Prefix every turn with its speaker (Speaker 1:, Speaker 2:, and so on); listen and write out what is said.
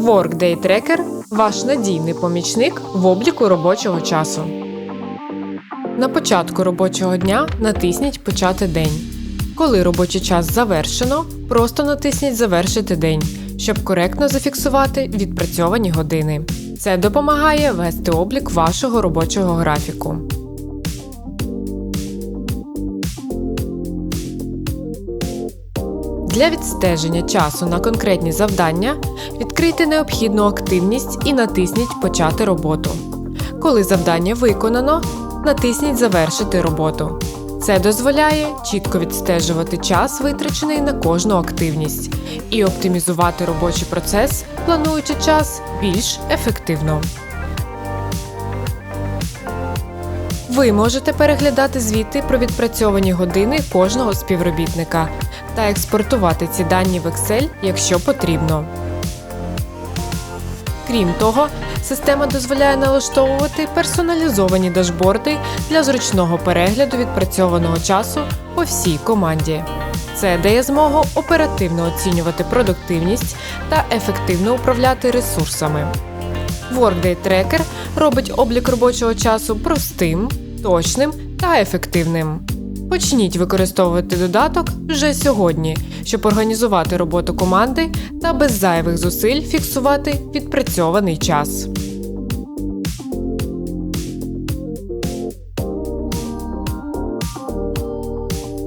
Speaker 1: Workday Tracker – ваш надійний помічник в обліку робочого часу. На початку робочого дня натисніть Почати день. Коли робочий час завершено, просто натисніть Завершити день, щоб коректно зафіксувати відпрацьовані години. Це допомагає вести облік вашого робочого графіку. Для відстеження часу на конкретні завдання відкрийте необхідну активність і натисніть Почати роботу. Коли завдання виконано, натисніть Завершити роботу. Це дозволяє чітко відстежувати час, витрачений на кожну активність, і оптимізувати робочий процес, плануючи час більш ефективно. Ви можете переглядати звіти про відпрацьовані години кожного співробітника та експортувати ці дані в Excel, якщо потрібно. Крім того, система дозволяє налаштовувати персоналізовані дашборди для зручного перегляду відпрацьованого часу по всій команді. Це дає змогу оперативно оцінювати продуктивність та ефективно управляти ресурсами. Workday Tracker робить облік робочого часу простим, точним та ефективним. Почніть використовувати додаток вже сьогодні, щоб організувати роботу команди та без зайвих зусиль фіксувати відпрацьований час.